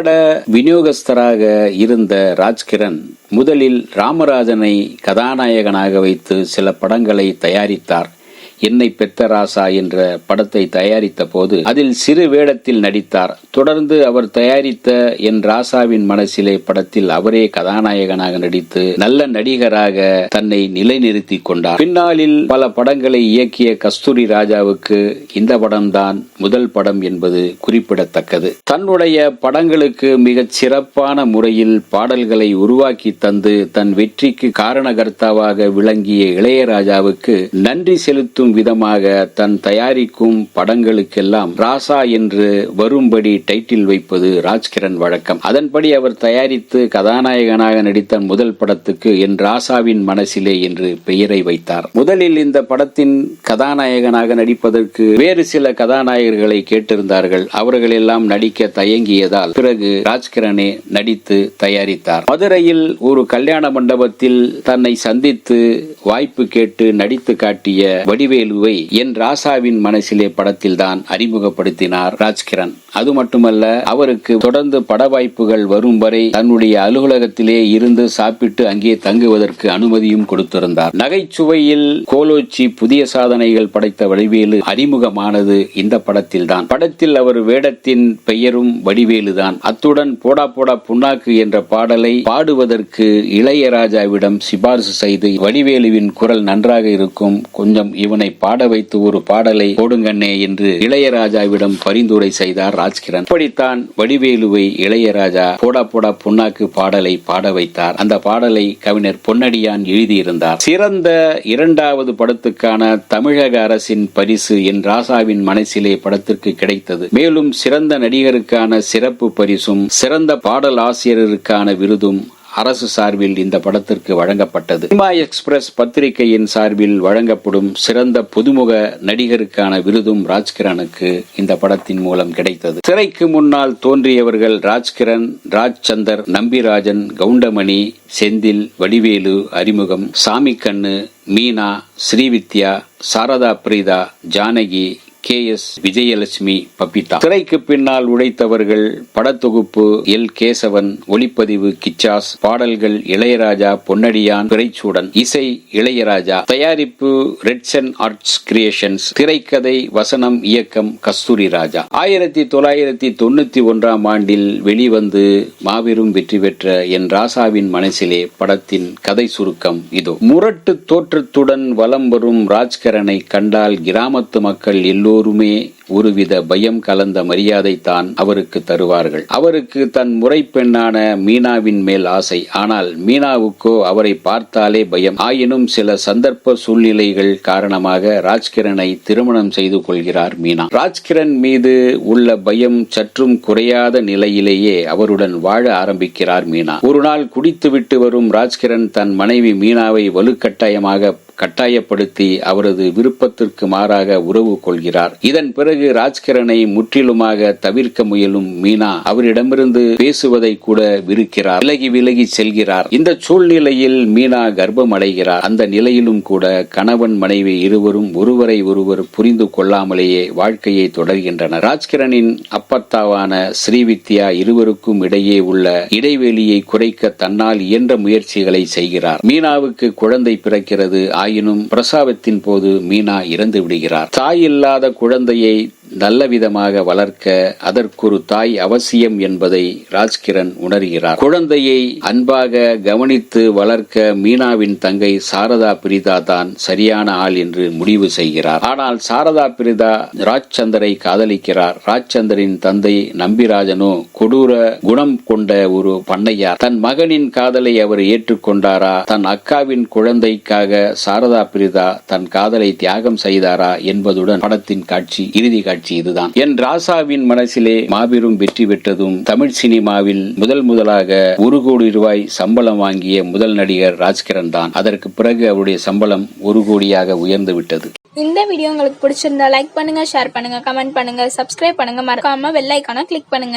திரைப்பட விநியோகஸ்தராக இருந்த ராஜ்கிரண் முதலில் ராமராஜனை கதாநாயகனாக வைத்து சில படங்களை தயாரித்தார். என்னை பெத்த ராசா என்ற படத்தை தயாரித்த போது அதில் சிறு வேடத்தில் நடித்தார். தொடர்ந்து அவர் தயாரித்த என் ராசாவின் மனசிலே படத்தில் அவரே கதாநாயகனாக நடித்து நல்ல நடிகராக தன்னை நிலைநிறுத்தி கொண்டார். பின்னாளில் பல படங்களை இயக்கிய கஸ்தூரி ராஜாவுக்கு இந்த படம்தான் முதல் படம் என்பது குறிப்பிடத்தக்கது. தன்னுடைய படங்களுக்கு மிகச் சிறப்பான முறையில் பாடல்களை உருவாக்கி தந்து தன் வெற்றிக்கு காரணகர்த்தாவாக விளங்கிய இளையராஜாவுக்கு நன்றி செலுத்தும் விதமாக தன் தயாரிக்கும் படங்களுக்கெல்லாம் ராசா என்று வரும்படி டைட்டில் வைப்பது ராஜ்கிரண் வழக்கம். அதன்படி அவர் தயாரித்து கதாநாயகனாக நடித்த முதல் படத்துக்கு என் ராசாவின் மனசிலே என்று பெயரை வைத்தார். முதலில் இந்த படத்தின் கதாநாயகனாக நடிப்பதற்கு வேறு சில கதாநாயகர்களை கேட்டிருந்தார்கள். அவர்களெல்லாம் நடிக்க தயங்கியதால் பிறகு ராஜ்கிரணே நடித்து தயாரித்தார். மதுரையில் ஒரு கல்யாண மண்டபத்தில் தன்னை சந்தித்து வாய்ப்பு கேட்டு நடித்து காட்டிய வடிவேலுவை என் ராசாவின் மனசிலே படத்தில்தான் அறிமுகப்படுத்தினார் ராஜ்கிரண். அது மட்டுமல்ல அவருக்கு தொடர்ந்து பட வாய்ப்புகள் வரும் வரை தன்னுடைய அலுவலகத்திலே இருந்து சாப்பிட்டு அங்கே தங்குவதற்கு அனுமதியும் கொடுத்திருந்தார். நகைச்சுவையில் கோலோச்சி புதிய சாதனைகள் படைத்த வடிவேலு அறிமுகமானது இந்த படத்தில்தான். படத்தில் அவர் வேடத்தின் பெயரும் வடிவேலுதான். அத்துடன் போடா போடா புண்ணாக்கு என்ற பாடலை பாடுவதற்கு இளையராஜாவிடம் சிபாரிசு செய்து வடிவேலுவின் குரல் நன்றாக இருக்கும். கொஞ்சம் இவனை பாட வைத்து ஒரு பாடலை போடுங்கண்ணே என்று இளையராஜாவிடம் பரிந்துரை செய்தார் ராஜ்கிரண். இப்படித்தான் வடிவேலுவை இளையராஜா போடா போடா புண்ணாக்கு பாடலை பாட வைத்தார். அந்த பாடலை கவிஞர் பொன்னடியான் எழுதியிருந்தார். சிறந்த இரண்டாவது படத்துக்கான தமிழக அரசின் பரிசு என் ராசாவின் மனசிலே படத்திற்கு கிடைத்தது. மேலும் சிறந்த நடிகருக்கான சிறப்பு பரிசும் சிறந்த பாடல் ஆசிரியருக்கான விருதும் அரசு சார்பில் இந்த படத்திற்கு வழங்கப்பட்டது. சினிமா எக்ஸ்பிரஸ் பத்திரிகையின் சார்பில் வழங்கப்படும் சிறந்த புதுமுக நடிகருக்கான விருதும் ராஜ்கிரனுக்கு இந்த படத்தின் மூலம் கிடைத்தது. திரைக்கு முன்னால் தோன்றியவர்கள் ராஜ்கிரண் ராஜ்சந்தர் நம்பிராஜன் கவுண்டமணி செந்தில் வடிவேலு அறிமுகம் சாமிக்கண்ணு மீனா ஸ்ரீவித்யா சாரதா பிரீதா ஜானகி கே எஸ் விஜயலட்சுமி பபிதா. திரைக்கு பின்னால் உழைத்தவர்கள் படத்தொகுப்பு எல் கேசவன் ஒளிப்பதிவு கிச்சாஸ் பாடல்கள் இளையராஜா பொன்னடியான் பிறைச்சூடன் இசை இளையராஜா. தயாரிப்பு ரெட்சன் ஆர்ட்ஸ் கிரியேஷன்ஸ் திரைக்கதை வசனம் இயக்கம் கஸ்தூரி ராஜா. ஆயிரத்தி தொள்ளாயிரத்தி தொண்ணூத்தி ஒன்றாம் ஆண்டில் வெளிவந்து மாபெரும் வெற்றி பெற்ற என் ராசாவின் மனசிலே படத்தின் கதை சுருக்கம் இதோ. முரட்டு தோற்றத்துடன் வலம் வரும் ராஜ்கரனை கண்டால் கிராமத்து மக்கள் எல்லோரும் ஒருவித பயம் கலந்த மரியாதை தான் அவருக்கு தருவார்கள். அவருக்கு தன் முறை பெண்ணான மீனாவின் மேல் ஆசை. ஆனால் மீனாவுக்கோ அவரை பார்த்தாலே பயம். ஆயினும் சில சந்தர்ப்ப சூழ்நிலைகள் காரணமாக ராஜ்கிரனை திருமணம் செய்து கொள்கிறார் மீனா. ராஜ்கிரண் மீது உள்ள பயம் சற்றும் குறையாத நிலையிலேயே அவருடன் வாழ ஆரம்பிக்கிறார் மீனா. ஒரு நாள் குடித்துவிட்டு வரும் ராஜ்கிரண் தன் மனைவி மீனாவை வலுக்கட்டாயமாக கட்டாயப்படுத்தி அவரது விருப்பத்திற்கு மாறாக உறவு கொள்கிறார். இதன் பிறகு ராஜ்கிரனை முற்றிலுமாக தவிர்க்க முயலும் மீனா அவரிடமிருந்து பேசுவதை கூட விருக்கிறார். விலகி விலகி செல்கிறார். இந்த சூழ்நிலையில் மீனா கர்ப்பம் அடைகிறார் அந்த நிலையிலும் கூட கணவன் மனைவி இருவரும் ஒருவரை ஒருவர் புரிந்து கொள்ளாமலேயே வாழ்க்கையை தொடர்கின்றனர். ராஜ்கிரனின் அப்பத்தாவான ஸ்ரீவித்யா இருவருக்கும் இடையே உள்ள இடைவெளியை குறைக்க தன்னால் இயன்ற முயற்சிகளை செய்கிறார். மீனாவுக்கு குழந்தை பிறக்கிறது. ஆயினும் பிரசாவத்தின் போது மீனா இறந்து விடுகிறார். தாய் இல்லாத குழந்தையை நல்ல விதமாக வளர்க்க அதற்கொரு தாய் அவசியம் என்பதை ராஜ்கிரண் உணர்கிறார். குழந்தையை அன்பாக கவனித்து வளர்க்க மீனாவின் தங்கை சாரதா பிரிதா தான் சரியான ஆள் என்று முடிவு செய்கிறார். ஆனால் சாரதா பிரிதா ராஜ்சந்தரை காதலிக்கிறார். ராஜ்சந்தரின் தந்தை நம்பிராஜனோ கொடூர குணம் கொண்ட ஒரு பண்ணையார். தன் மகனின் காதலை அவர் ஏற்றுக்கொண்டாரா? தன் அக்காவின் குழந்தைக்காக சாரதா பிரிதா தன் காதலை தியாகம் செய்தாரா என்பதுடன் படத்தின் காட்சி இறுதி காட்சி. இதுதான் என் ராசாவின் மனசிலே மாபெரும் வெற்றி பெற்றதும் தமிழ் சினிமாவில் முதல் முதலாக ஒரு கோடி ரூபாய் சம்பளம் வாங்கிய முதல் நடிகர் ராஜ்கிரண் தான். அதற்கு பிறகு அவருடைய சம்பளம் ஒரு கோடியாக உயர்ந்து விட்டது. இந்த வீடியோ உங்களுக்கு பிடிச்சிருந்தா லைக் பண்ணுங்க ஷேர் பண்ணுங்க கமெண்ட் பண்ணுங்க சப்ஸ்கிரைப் பண்ணுங்க. மறக்காம வெள்ளைக்கான கிளிக் பண்ணுங்க.